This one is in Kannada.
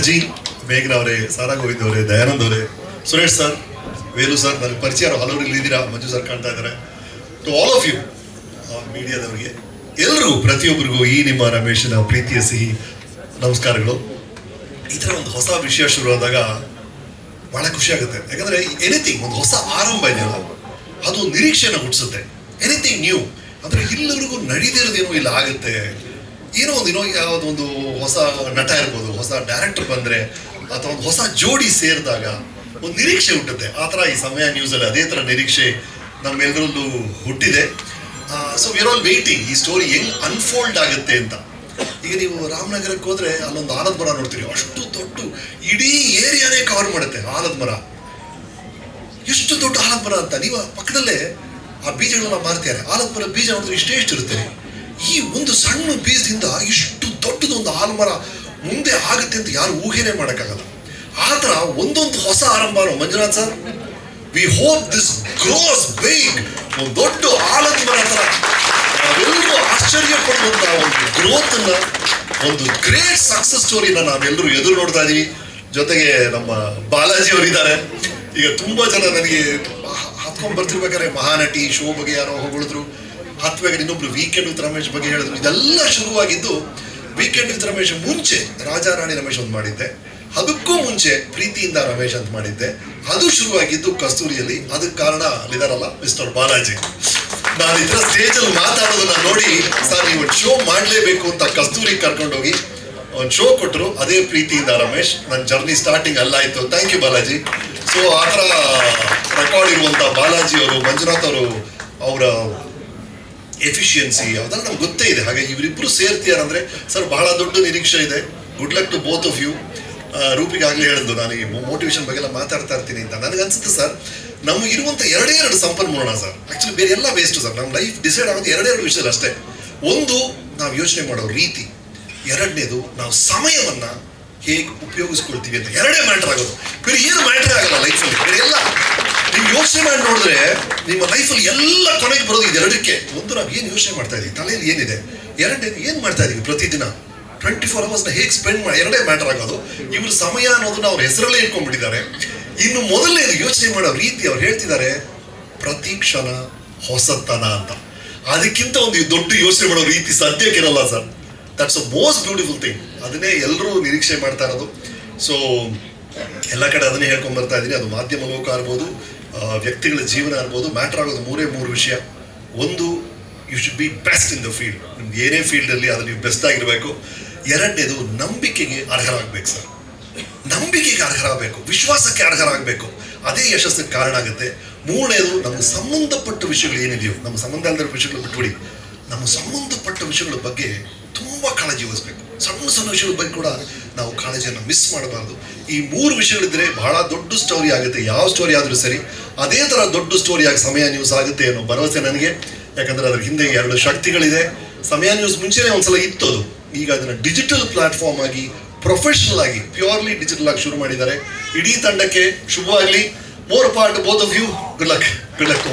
ಎನರ್ಜಿ ಮೇಘನ ಅವರೇ, ಸಾರಾ ಗೋವಿಂದ್ ಅವರೇ, ದಯಾನಂದ್ ಅವರೇ, ಸುರೇಶ್ ಸರ್ ವೇಲು ಸರ್, ನನಗೆ ಪರಿಚಯ ಹಲವರು ಇಲ್ಲಿ ಇದ್ದೀರಾ? ಮಂಜು ಸರ್ ಕಾಣ್ತಾ ಇದ್ದಾರೆ. ಟು ಆಲ್ ಆಫ್ ಯು ಮೀಡಿಯಾದವರಿಗೆ ಎಲ್ಲರೂ ಪ್ರತಿಯೊಬ್ಬರಿಗೂ ಈ ನಿಮ್ಮ ರಮೇಶನ ಪ್ರೀತಿಯ ಸಿಹಿ ನಮಸ್ಕಾರಗಳು. ಈ ಥರ ಒಂದು ಹೊಸ ವಿಷಯ ಶುರುವಾದಾಗ ಬಹಳ ಖುಷಿ ಆಗುತ್ತೆ. ಯಾಕಂದರೆ ಎನಿಥಿಂಗ್ ಒಂದು ಹೊಸ ಆರಂಭ ಇದೆಯಲ್ಲ ಅದು ನಿರೀಕ್ಷೆಯನ್ನು ಹುಟ್ಟಿಸುತ್ತೆ. ಎನಿಥಿಂಗ್ ನ್ಯೂ ಅಂದರೆ ಇಲ್ಲಿವರೆಗೂ ನಡೀದಿರೋದೇನೋ ಇಲ್ಲ. ಆಗುತ್ತೆ. ಏನೋ ಒಂದು ಏನೋ, ಯಾವುದೋ ಒಂದು ಹೊಸ ನಟ ಇರ್ಬೋದು, ಹೊಸ ಡೈರೆಕ್ಟರ್ ಬಂದ್ರೆ, ಅಥವಾ ಒಂದು ಹೊಸ ಜೋಡಿ ಸೇರಿದಾಗ ಒಂದು ನಿರೀಕ್ಷೆ ಹುಟ್ಟುತ್ತೆ. ಆ ಥರ ಈ ಸಮಯ ನ್ಯೂಸಲ್ಲಿ ಅದೇ ಥರ ನಿರೀಕ್ಷೆ ನಮ್ಮೆಲ್ಲರಲ್ಲೂ ಹುಟ್ಟಿದೆ. ಸೊ ವಿರ್ ಆಲ್ ವೇಟಿಂಗ್ ಈ ಸ್ಟೋರಿ ಹೆಂಗ್ ಅನ್ಫೋಲ್ಡ್ ಆಗುತ್ತೆ ಅಂತ. ಈಗ ನೀವು ರಾಮನಗರಕ್ಕೆ ಹೋದ್ರೆ ಅಲ್ಲೊಂದು ಆಲದ ಮರ ನೋಡ್ತೀರಿ. ಅಷ್ಟು ದೊಡ್ಡ ಇಡೀ ಏರಿಯಾನೇ ಕವರ್ ಮಾಡುತ್ತೆ ಆಲದ ಮರ. ಎಷ್ಟು ದೊಡ್ಡ ಆಲದ ಮರ ಅಂತ. ನೀವು ಪಕ್ಕದಲ್ಲೇ ಆ ಬೀಜಗಳನ್ನ ಮಾರ್ತಾರೆ ಆಲದ ಮರ ಬೀಜ ನೋಡಿದ್ರೆ ಇಷ್ಟೇ ಇರುತ್ತೆ ಈ ಒಂದು ಸಣ್ಣ ಬೀಜದಿಂದ ಇಷ್ಟು ದೊಡ್ಡದೊಂದು ಆಲಮರ ಮುಂದೆ ಆಗುತ್ತೆ ಅಂತ ಯಾರು ಊಹೆನೆ ಮಾಡೋಕ್ಕಾಗಲ್ಲ. ಆ ಒಂದೊಂದು ಹೊಸ ಆರಂಭ Manjunath sir we hope this grows big ಒಂದು ದೊಡ್ಡ ಆಲದ ಮರ ಥರ. ನಾವೆಲ್ಲರೂ ಆಶ್ಚರ್ಯ ಪಡುವಂತ ಒಂದು ಗ್ರೋತ್ ಅನ್ನ, ಒಂದು ಗ್ರೇಟ್ ಸಕ್ಸಸ್ ಸ್ಟೋರಿನ ನಾವೆಲ್ಲರೂ ಎದುರು ನೋಡ್ತಾ ಇದೀವಿ. ಜೊತೆಗೆ ನಮ್ಮ ಬಾಲಾಜಿ ಅವರಿದ್ದಾರೆ ಈಗ ತುಂಬಾ ಜನ ನನಗೆ ಹತ್ಕೊಂಡ್ ಬರ್ತಿರ್ಬೇಕಾದ್ರೆ ಮಹಾನಟಿ ಶೋ ಬಗ್ಗೆ ಯಾರೋ ಹೊಗಳಿದ್ರು. ಹತ್ಬೇಕಾದ್ರೆ ಇನ್ನೊಬ್ರು ವೀಕೆಂಡ್ ವಿತ್ ರಮೇಶ್ ಬಗ್ಗೆ ಹೇಳಿದ್ರು. ಇದೆಲ್ಲ ಶುರುವಾಗಿದ್ದು ವೀಕೆಂಡ್ ವಿತ್ ರಮೇಶ್ ಮುಂಚೆ ರಾಜಾ, ರಾಣಿ ರಮೇಶ್ ಒಂದು ಮಾಡಿದ್ದೆ. ಅದಕ್ಕೂ ಮುಂಚೆ ಪ್ರೀತಿಯಿಂದ ರಮೇಶ್ ಅಂತ ಮಾಡಿದ್ದೆ. ಅದು ಶುರುವಾಗಿದ್ದು ಕಸ್ತೂರಿಯಲ್ಲಿ. ಅದಕ್ಕೆ ಕಾರಣ ಅಲ್ಲಿದಾರಲ್ಲ ಮಿಸ್ಟರ್ ಬಾಲಾಜಿ. ನಾನು ಇದರ ಸ್ಟೇಜಲ್ಲಿ ಮಾತಾಡೋದನ್ನ ನೋಡಿ, ಸರ್, ನೀವು ಒಂದು ಶೋ ಮಾಡಲೇಬೇಕು ಅಂತ ಕಸ್ತೂರಿ ಕರ್ಕೊಂಡೋಗಿ ಒಂದು ಶೋ ಕೊಟ್ಟರು ಅದೇ ಪ್ರೀತಿಯಿಂದ ರಮೇಶ್, ನನ್ನ ಜರ್ನಿ ಸ್ಟಾರ್ಟಿಂಗ್ ಅಲ್ಲಾಯಿತು ಥ್ಯಾಂಕ್ ಯು ಬಾಲಾಜಿ. ಸೊ ಆ ಥರ ರೆಕಾರ್ಡ್ ಇರುವಂಥ ಬಾಲಾಜಿ ಅವರು, ಮಂಜುನಾಥ್ ಅವರು, ಅವರ ಎಫಿಷಿಯನ್ಸಿ ಯಾವುದಾದ್ರು ನಮ್ಗೆ ಗೊತ್ತೇ ಇದೆ. ಹಾಗೆ ಇವರಿಬ್ಬರು ಸೇರ್ತೀಯಾರಂದ್ರೆ, ಸರ್, ಬಹಳ ದೊಡ್ಡ ನಿರೀಕ್ಷೆ ಇದೆ. Good luck to both of you ರೂಪಿಗೆ ಆಗ್ಲೇ ಹೇಳಿದ್ದು ನಾನು ಈ ಮೋಟಿವೇಶನ್ ಬಗ್ಗೆ ಎಲ್ಲ ಮಾತಾಡ್ತಾ ಇರ್ತೀನಿ ಅಂತ. ನನಗೆ ಅನ್ಸುತ್ತೆ ಸರ್, ನಮ್ಗೆ ಇರುವಂತ ಎರಡೇ ಎರಡು ಸಂಪನ್ಮೂಲ ಸರ್. ಆ್ಯಕ್ಚುಲಿ ಬೇರೆ ಎಲ್ಲ ವೇಸ್ಟ್ ಸರ್. ನಮ್ಮ ಲೈಫ್ ಡಿಸೈಡ್ ಆಗೋದು ಎರಡೇ ಎರಡು ವಿಷಯದಲ್ಲಿ ಅಷ್ಟೇ. ಒಂದು, ನಾವು ಯೋಚನೆ ಮಾಡೋ ರೀತಿ. ಎರಡನೇದು, ನಾವು ಸಮಯವನ್ನ ಹೇಗೆ ಉಪಯೋಗಿಸ್ಕೊಳ್ತೀವಿ ಅಂತ. ಎರಡೇ ಮ್ಯಾಟರ್ ಆಗೋದು. ಬೇರೆ ಏನು ಮ್ಯಾಟರ್ ಆಗಲ್ಲ ಲೈಫಲ್ಲಿ ಬೇರೆ ಎಲ್ಲ ನೀವು ಯೋಚನೆ ಮಾಡಿ ನೋಡಿದ್ರೆ ನಿಮ್ಮ ಲೈಫಲ್ಲಿ ಎಲ್ಲ ಕೊನೆಗೆ ಬರೋದು ಇದೆರಡಕ್ಕೆ ಒಂದು ನಾವು ಏನು ಯೋಚನೆ ಮಾಡ್ತಾ ಇದೀವಿ? ತಲೆಯಲ್ಲಿ ಏನಿದೆ? ಎರಡನೇದು ಏನು ಮಾಡ್ತಾ ಇದೀವಿ ಪ್ರತಿದಿನ? ಟ್ವೆಂಟಿ ಫೋರ್ ಅವರ್ಸ್ನ ಹೇಗೆ ಸ್ಪೆಂಡ್ ಮಾಡಿ ಎರಡೇ ಮ್ಯಾಟರ್ ಆಗೋದು. ಇವ್ರ ಸಮಯ ಅನ್ನೋದನ್ನ ಅವ್ರ ಹೆಸರಲ್ಲೇ ಇಟ್ಕೊಂಡ್ಬಿಟ್ಟಿದ್ದಾರೆ. ಇನ್ನು ಮೊದಲನೇ ಯೋಚನೆ ಮಾಡೋ ರೀತಿ ಅವ್ರು ಹೇಳ್ತಿದ್ದಾರೆ, ಪ್ರತಿ ಕ್ಷಣ ಹೊಸತನ ಅಂತ. ಅದಕ್ಕಿಂತ ಒಂದು ದೊಡ್ಡ ಯೋಚನೆ ಮಾಡೋ ರೀತಿ ಸದ್ಯಕ್ಕಿರಲ್ಲ sir. That's a most beautiful thing ಅದನ್ನೇ ಎಲ್ಲರೂ ನಿರೀಕ್ಷೆ ಮಾಡ್ತಾ ಇರೋದು. ಸೊ ಎಲ್ಲ ಕಡೆ ಅದನ್ನೇ ಹೇಳ್ಕೊಂಡ್ ಬರ್ತಾ ಇದ್ದೀನಿ. ಅದು ಮಾಧ್ಯಮ ಲೋಕ ಇರ್ಬೋದು ವ್ಯಕ್ತಿಗಳ ಜೀವನ ಇರ್ಬೋದು ಮ್ಯಾಟರ್ ಆಗೋದು ಮೂರೇ ಮೂರು ವಿಷಯ. ಒಂದು you should be best in the field ನಿಮ್ಗೆ ಏನೇ ಫೀಲ್ಡಲ್ಲಿ ಅದು ನೀವು ಬೆಸ್ಟ್ ಆಗಿರಬೇಕು. ಎರಡನೇದು, ನಂಬಿಕೆಗೆ ಅರ್ಹರಾಗಬೇಕು ಸರ್. ನಂಬಿಕೆಗೆ ಅರ್ಹರಾಗಬೇಕು. ವಿಶ್ವಾಸಕ್ಕೆ ಅರ್ಹರಾಗಬೇಕು. ಅದೇ ಯಶಸ್ಸಿಗೆ ಕಾರಣ ಆಗುತ್ತೆ. ಮೂರನೇದು ನಮ್ಮ ಸಂಬಂಧಪಟ್ಟ ವಿಷಯಗಳು ಏನಿದೆಯೋ, ನಮ್ಮ ಸಂಬಂಧ ಅಲ್ಲದ ವಿಷಯಗಳು ಬಿಟ್ಬಿಡಿ. ನಮ್ಮ ಸಂಬಂಧಪಟ್ಟ ವಿಷಯಗಳ ಬಗ್ಗೆ ತುಂಬ ಕಾಳಜಿ ವಹಿಸ್ಬೇಕು. ಸಣ್ಣ ಸಣ್ಣ ವಿಷಯಗಳ ಬಗ್ಗೆ ಕೂಡ ನಾವು ಕಾಳಜಿಯನ್ನು ಮಿಸ್ ಮಾಡಬಾರ್ದು. ಈ ಮೂರು ವಿಷಯಗಳಿದ್ರೆ ಬಹಳ ದೊಡ್ಡ ಸ್ಟೋರಿ ಆಗುತ್ತೆ. ಯಾವ ಸ್ಟೋರಿ ಆದರೂ ಸರಿ, ಅದೇ ಥರ ದೊಡ್ಡ ಸ್ಟೋರಿ ಆಗಿ ಸಮಯ ನ್ಯೂಸ್ ಆಗುತ್ತೆ ಅನ್ನೋ ಭರವಸೆ ನನಗೆ. ಯಾಕಂದರೆ ಅದ್ರ ಹಿಂದೆ ಎರಡು ಶಕ್ತಿಗಳಿದೆ. ಸಮಯ ನ್ಯೂಸ್ ಮುಂಚೆನೇ ಒಂದ್ಸಲ ಇತ್ತು ಅದು. ಈಗ ಅದನ್ನ ಡಿಜಿಟಲ್ ಪ್ಲಾಟ್ಫಾರ್ಮ್ ಆಗಿ ಪ್ರೊಫೆಷನಲ್ ಆಗಿ ಪ್ಯೂರ್ಲಿ ಡಿಜಿಟಲ್ ಆಗಿ ಶುರು ಮಾಡಿದ್ದಾರೆ. ಇಡೀ ತಂಡಕ್ಕೆ ಶುಭವಾಗಲಿ. More part both of you good luck good luck